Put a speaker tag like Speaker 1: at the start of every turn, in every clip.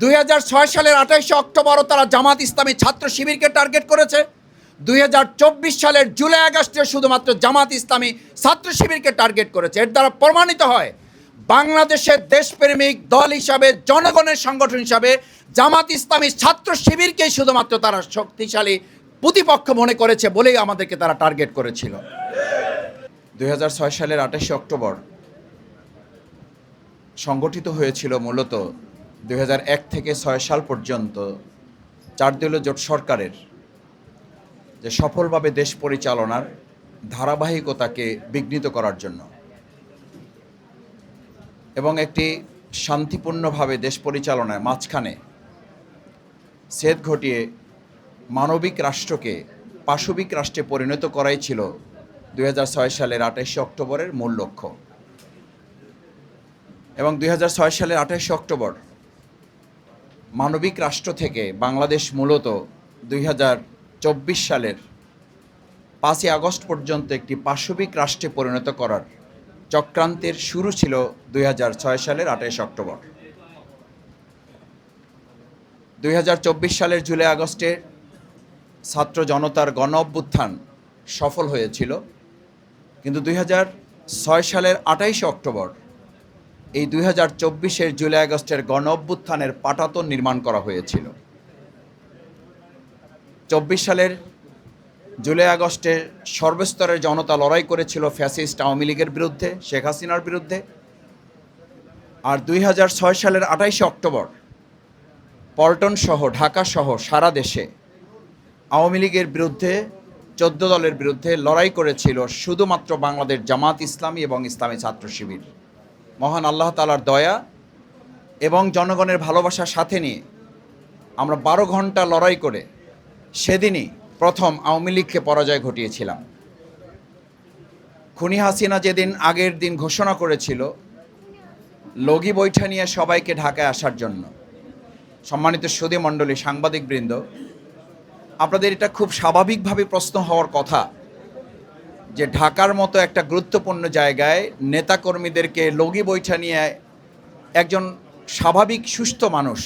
Speaker 1: দুই হাজার ছয় সালের আঠাইশে অক্টোবরও তারা জামাত ইসলামী ছাত্র শিবিরকে টার্গেট করেছে। দু হাজার চব্বিশ সালের জুলাই আগস্টে শুধুমাত্র জামাত ইসলামী ছাত্র শিবিরকে টার্গেট করেছে। এর দ্বারা প্রমাণিত হয়, বাংলাদেশের দেশপ্রেমিক দল হিসাবে, জনগণের সংগঠন হিসাবে জামাত ইসলামী ছাত্র শিবিরকেই শুধুমাত্র তারা শক্তিশালী প্রতিপক্ষ মনে করেছে বলেই আমাদেরকে তারা টার্গেট করেছিল। দুই হাজার ছয় সালের আঠাশে অক্টোবর সংগঠিত হয়েছিল মূলত দু হাজার এক থেকে ছয় সাল পর্যন্ত চার দলীয় জোট সরকারের যে সফলভাবে দেশ পরিচালনার ধারাবাহিকতাকে বিঘ্নিত করার জন্য এবং একটি শান্তিপূর্ণভাবে দেশ পরিচালনায় মাঝখানে সেদ ঘটিয়ে মানবিক রাষ্ট্রকে পাশবিক রাষ্ট্রে পরিণত করাই ছিল দু হাজার ছয় সালের আঠাশে অক্টোবরের মূল লক্ষ্য। এবং দু হাজার ছয় সালের আঠাশে অক্টোবর মানবিক রাষ্ট্র থেকে বাংলাদেশ মূলত দুই হাজার চব্বিশ সালের পাঁচই আগস্ট পর্যন্ত একটি পাশবিক রাষ্ট্রে পরিণত করার চক্রান্তের শুরু ছিল দুই হাজার ছয় সালের আঠাশে অক্টোবর। দুই হাজার চব্বিশ সালের জুলাই আগস্টে ছাত্র জনতার গণ অভ্যুত্থান সফল হয়েছিল। কিন্তু দুই হাজার ছয় সালের আঠাইশে অক্টোবর এই দুই হাজার চব্বিশের জুলাই আগস্টের গণ অভ্যুত্থানের পাটাতন নির্মাণ করা হয়েছিল। চব্বিশ সালের জুলাই আগস্টে সর্বস্তরের জনতা লড়াই করেছিল ফ্যাসিস্ট আওয়ামী লীগের বিরুদ্ধে, শেখ হাসিনার বিরুদ্ধে। আর দুই হাজার ছয় সালের আঠাইশে অক্টোবর পল্টন সহ, ঢাকা সহ সারা দেশে আওয়ামী লীগের বিরুদ্ধে, চোদ্দ দলের বিরুদ্ধে লড়াই করেছিল শুধুমাত্র বাংলাদেশ জামাত ইসলামী এবং ইসলামী ছাত্র শিবির। মহান আল্লাহ তালার দয়া এবং জনগণের ভালোবাসার সাথে নিয়ে আমরা বারো ঘণ্টা লড়াই করে সেদিনই প্রথম আওয়ামী লীগকে পরাজয় ঘটিয়েছিলাম। খুনি হাসিনা যেদিন আগের দিন ঘোষণা করেছিল, লগি বৈঠা নিয়ে সবাইকে ঢাকায় আসার জন্য। সম্মানিত সুদী মণ্ডলী, সাংবাদিকবৃন্দ, আপনাদের এটা খুব স্বাভাবিকভাবে প্রশ্ন হওয়ার কথা। যে ঢাকার মতো একটা গুরুত্বপূর্ণ জায়গায় নেতাকর্মীদেরকে লগি বৈঠা নিয়ে একজন স্বাভাবিক, সুস্থ মানুষ,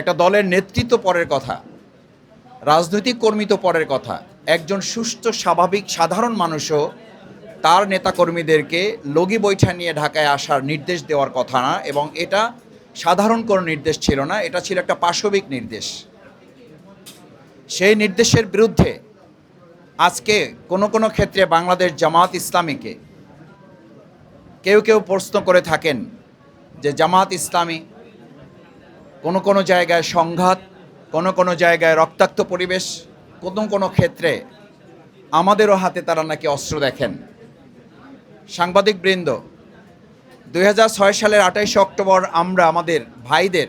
Speaker 1: একটা দলের নেতৃত্ব পরের কথা, রাজনৈতিক কর্মী তো পরের কথা, একজন সুস্থ, স্বাভাবিক, সাধারণ মানুষও তার নেতাকর্মীদেরকে লগি বৈঠা নিয়ে ঢাকায় আসার নির্দেশ দেওয়ার কথা না এবং এটা সাধারণ কোনো নির্দেশ ছিল না, এটা ছিল একটা পাশবিক নির্দেশ। সেই নির্দেশের বিরুদ্ধে আজকে কোনো কোনো ক্ষেত্রে বাংলাদেশ জামাত ইসলামীকে কেউ কেউ প্রশ্ন করে থাকেন যে জামাত ইসলামী কোনো কোনো জায়গায় সংঘাত, কোনো কোনো জায়গায় রক্তাক্ত পরিবেশ, কোনো কোনো ক্ষেত্রে আমাদেরও হাতে তারা নাকি অস্ত্র দেখেন। সাংবাদিক বৃন্দ দু হাজার ছয় সালের আঠাইশে অক্টোবর আমরা আমাদের ভাইদের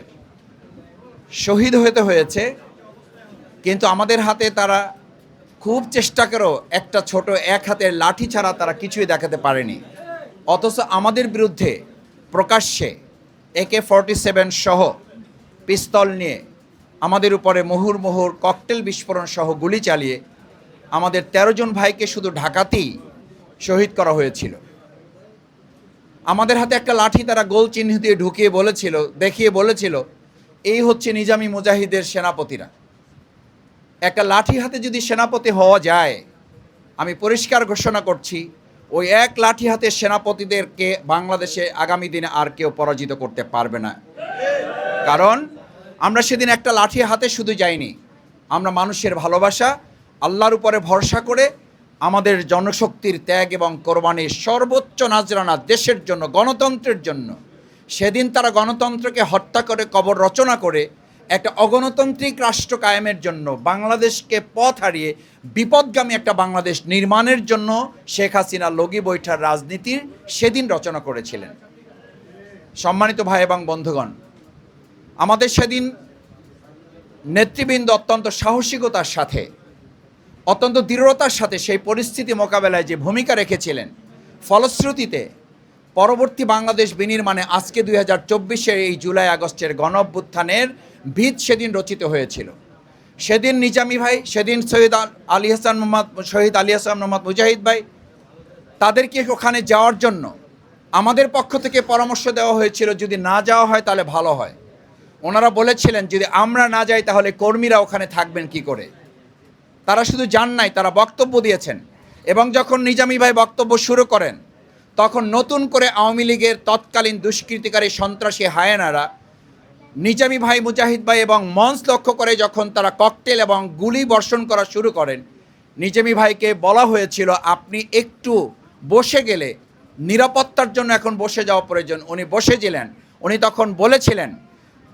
Speaker 1: শহীদ হতে হয়েছে, কিন্তু আমাদের হাতে তারা খুব চেষ্টা করেও একটা ছোট এক হাতের লাঠি ছাড়া তারা কিছুই দেখাতে পারেনি। অথচ আমাদের বিরুদ্ধে প্রকাশ্যে একে ফর্টি সেভেন সহ পিস্তল নিয়ে আমাদের উপরে মুহুর মুহুর ককটেল বিস্ফোরণ সহ গুলি চালিয়ে আমাদের ১৩ জন ভাইকে শুধু ঢাকাতেই শহীদ করা হয়েছিল। আমাদের হাতে একটা লাঠি তারা গোল চিহ্ন দিয়ে ঢুকিয়ে বলেছিল, দেখিয়ে বলেছিল, এই হচ্ছে নিজামী মুজাহিদের সেনাপতিরা। একটা লাঠি হাতে যদি সেনাপতি হওয়া যায়, আমি পরিষ্কার ঘোষণা করছি, ওই এক লাঠি হাতে সেনাপতিদেরকে বাংলাদেশে আগামী দিনে আর কেউ পরাজিত করতে পারবে না। কারণ, আমরা সেদিন একটা লাঠি হাতে শুধু যাইনি। আমরা মানুষের ভালোবাসা, আল্লাহর উপরে ভরসা করে আমাদের জনশক্তির ত্যাগ এবং কোরবানির সর্বোচ্চ নাজরানা দেশের জন্য, গণতন্ত্রের জন্য, সেদিন তারা গণতন্ত্রকে হত্যা করে, কবর রচনা করে একটা অগণতান্ত্রিক রাষ্ট্র কায়েমের জন্য বাংলাদেশকে পথ হারিয়ে বিপদগামী একটা বাংলাদেশ নির্মাণের জন্য শেখ হাসিনা লগি বৈঠার রাজনীতির সেদিন রচনা করেছিলেন। সম্মানিত ভাই এবং বন্ধুগণ, আমাদের সেদিন নেতৃবৃন্দ অত্যন্ত সাহসিকতার সাথে, অত্যন্ত দৃঢ়তার সাথে সেই পরিস্থিতি মোকাবেলায় যে ভূমিকা রেখেছিলেন, ফলশ্রুতিতে পরবর্তী বাংলাদেশ বিনির্মাণে আজকে দুই হাজার চব্বিশের এই জুলাই আগস্টের গণ অভ্যুত্থানের ভিত সেদিন রচিত হয়েছিল। সেদিন নিজামি ভাই, সেদিন সৈয়দ আলী হাসান মোহাম্মদ শহীদ আলী হাসান মোহাম্মদ মুজাহিদ ভাই, তাদেরকে ওখানে যাওয়ার জন্য আমাদের পক্ষ থেকে পরামর্শ দেওয়া হয়েছিল, যদি না যাওয়া হয় তাহলে ভালো হয়। ওনারা বলেছিলেন, যদি আমরা না যাই তাহলে কর্মীরা ওখানে থাকবেন কি করে? তারা শুধু যান নাই, তারা বক্তব্য দিয়েছেন। এবং যখন নিজামি ভাই বক্তব্য শুরু করেন তখন নতুন করে আওয়ামী লীগের তৎকালীন দুষ্কৃতিকারী সন্ত্রাসী হায়েনারা নিজামী ভাই মুজাহিদ ভাই এবং মঞ্চ লক্ষ্য করে যখন তারা ককটেল এবং গুলি বর্ষণ করা শুরু করেন, নিজামী ভাইকে বলা হয়েছিল, আপনি একটু বসে গেলে নিরাপত্তার জন্য এখন বসে যাওয়া প্রয়োজন। উনি বসেছিলেন। উনি তখন বলেছিলেন,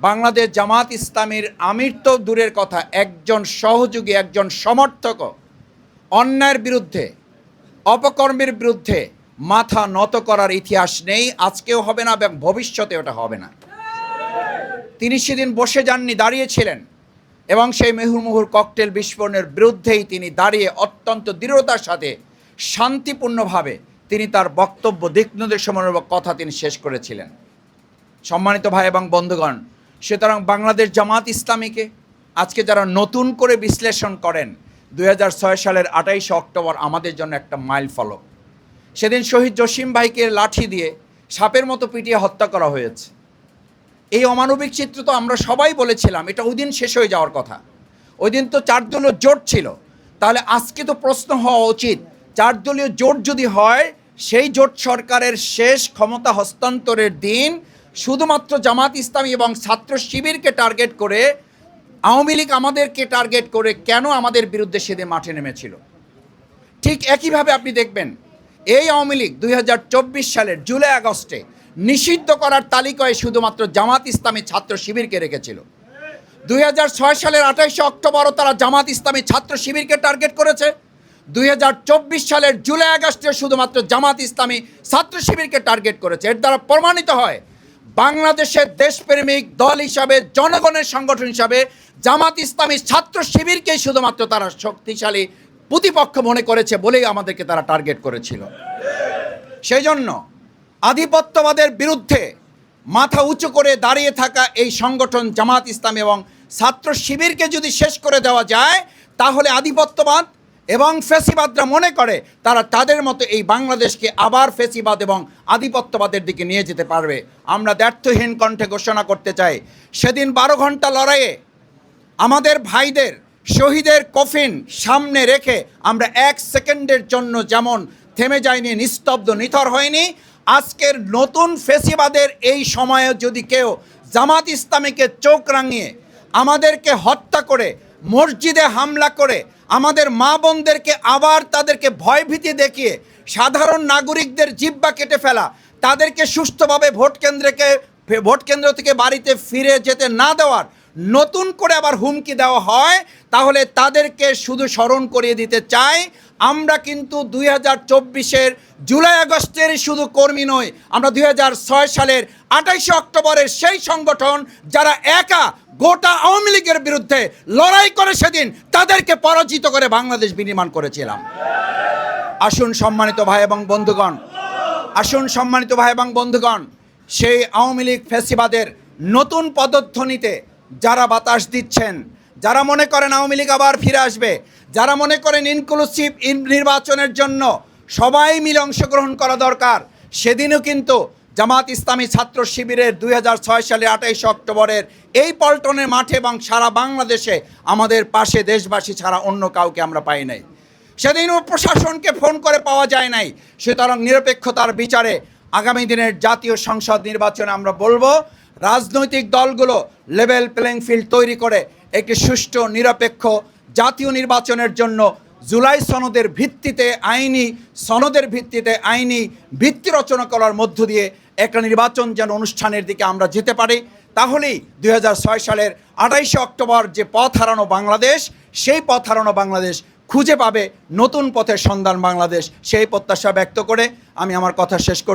Speaker 1: বাংলাদেশ জামাত ইসলামীর আমির তো দূরের কথা, একজন সহযোগী, একজন সমর্থক অন্যায়ের বিরুদ্ধে, অপকর্মের বিরুদ্ধে মাথা নত করার ইতিহাস নেই, আজকেও হবে না এবং ভবিষ্যতে ওটা হবে না। তিনি সেদিন বসে যাননি দাঁড়িয়েছিলেন এবং সেই মেহুর্মুহুর ককটেল বিস্ফোরণের বিরুদ্ধেই তিনি দাঁড়িয়ে অত্যন্ত দৃঢ়তার সাথে শান্তিপূর্ণভাবে তিনি তার বক্তব্য দিক নির্দেশমূলক কথা তিনি শেষ করেছিলেন। সম্মানিত ভাই এবং বন্ধুগণ, সুতরাং বাংলাদেশ জামাত ইসলামীকে আজকে যারা নতুন করে বিশ্লেষণ করেন দু হাজার ছয় সালের আঠাইশে অক্টোবর আমাদের জন্য একটা মাইল ফলক সেদিন শহীদ জসিম ভাইকে লাঠি দিয়ে সাপের মতো পিটিয়ে হত্যা করা হয়েছে। এই অমানবিক চিত্র তো আমরা সবাই বলেছিলাম, এটা ওই দিন শেষ হয়ে যাওয়ার কথা। ওই দিন তো চার দলীয় জোট ছিল। তাহলে আজকে তো প্রশ্ন হওয়া উচিত, চার দলীয় জোট যদি হয়, সেই জোট সরকারের শেষ ক্ষমতা হস্তান্তরের দিন শুধুমাত্র জামাত ইসলামী এবং ছাত্র শিবিরকে টার্গেট করে, আওয়ামী লীগ আমাদেরকে টার্গেট করে কেন আমাদের বিরুদ্ধে সেদিন মাঠে নেমেছিল? ঠিক একইভাবে আপনি দেখবেন এই আওয়ামী লীগ দুই সালের জুলাই আগস্টে নিষিদ্ধ করার তালিকায় শুধুমাত্র জামাত ইসলামী ছাত্র শিবিরকে রেখেছিল। দু হাজার ছয় সালের আঠাইশে অক্টোবরও তারা জামাত ইসলামী ছাত্র শিবিরকে টার্গেট করেছে। দুই হাজার চব্বিশ সালের জুলাই আগস্টে শুধুমাত্র জামাত ইসলামী ছাত্র শিবিরকে টার্গেট করেছে। এর দ্বারা প্রমাণিত হয়, বাংলাদেশের দেশপ্রেমিক দল হিসাবে, জনগণের সংগঠন হিসাবে জামাত ইসলামী ছাত্র শিবিরকেই শুধুমাত্র তারা শক্তিশালী প্রতিপক্ষ মনে করেছে বলেই আমাদেরকে তারা টার্গেট করেছিল। সেই জন্য আধিপত্যবাদের বিরুদ্ধে মাথা উঁচু করে দাঁড়িয়ে থাকা এই সংগঠন জামাত ইসলাম এবং ছাত্র শিবিরকে যদি শেষ করে দেওয়া যায়, তাহলে আধিপত্যবাদ এবং ফেসিবাদরা মনে করে তারা তাদের মতো এই বাংলাদেশকে আবার ফেসিবাদ এবং আধিপত্যবাদের দিকে নিয়ে যেতে পারবে। আমরা ব্যর্থহীন কণ্ঠে ঘোষণা করতে চাই, সেদিন বারো ঘণ্টা লড়াইয়ে আমাদের ভাইদের শহীদের কফিন সামনে রেখে আমরা এক সেকেন্ডের জন্য যেমন থেমে যায়নি নিস্তব্ধ, নিথর হয়নি, আজকের নতুন ফেসিবাদের এই সময়ে যদি কেউ জামাত ইসলামীকে চোখ রাঙিয়ে আমাদেরকে হত্যা করে, মসজিদে হামলা করে, আমাদের মা বোনদেরকে আবার তাদেরকে ভয়ভীতি দেখিয়ে সাধারণ নাগরিকদের জিব্বা কেটে ফেলা, তাদেরকে সুস্থভাবে ভোট কেন্দ্রকে ভোট কেন্দ্র থেকে বাড়িতে ফিরে যেতে না দেওয়ার নতুন করে আবার হুমকি দেওয়া হয়, তাহলে তাদেরকে শুধু স্মরণ করিয়ে দিতে চাই। আমরা কিন্তু দুই হাজার চব্বিশের জুলাই আগস্টের শুধু কর্মী নই, আমরা দুই হাজার ছয় সালের আঠাইশে অক্টোবরের সেই সংগঠন যারা একা গোটা আওয়ামী লীগের বিরুদ্ধে লড়াই করে সেদিন তাদেরকে পরাজিত করে বাংলাদেশ বিনির্মাণ করেছিলাম। আসুন সম্মানিত ভাই এবং বন্ধুগণ, আসুন সম্মানিত ভাই এবং বন্ধুগণ, সেই আওয়ামী লীগ ফেসিবাদের নতুন পদধ্বনিতে যারা বাতাস দিচ্ছেন, যারা মনে করেন আওয়ামী লীগ আবার ফিরে আসবে, যারা মনে করেন ইনক্লুসিভ নির্বাচনের জন্য সবাই মিলে অংশগ্রহণ করা দরকার, সেদিনও কিন্তু জামাত ইসলামী ছাত্র শিবিরের দুই হাজার ছয় সালে আঠাইশে অক্টোবরের এই পল্টনের মাঠে এবং সারা বাংলাদেশে আমাদের পাশে দেশবাসী ছাড়া অন্য কাউকে আমরা পাই নাই। সেদিনও প্রশাসনকে ফোন করে পাওয়া যায় নাই, সুতরাং নিরপেক্ষতার বিচারে আগামী দিনের জাতীয় সংসদ নির্বাচনে আমরা বলব রাজনৈতিক দলগুলো লেভেল প্লেইং ফিল্ড তৈরি করে একটি সুষ্ঠু, নিরপেক্ষ জাতীয় নির্বাচনের জন্য জুলাই সনদের ভিত্তিতে আইনি, সনদের ভিত্তিতে আইনি ভিত্তি রচনা করার মধ্য দিয়ে একটা নির্বাচন যেন অনুষ্ঠানের দিকে আমরা যেতে পারি। তাহলেই দুই হাজার ছয় সালের আঠাইশে অক্টোবর যে পথ হারানো বাংলাদেশ, সেই পথ হারানো বাংলাদেশ খুঁজে পাবে নতুন পথের সন্ধান বাংলাদেশ। সেই প্রত্যাশা ব্যক্ত করে আমি আমার কথা শেষ করছি।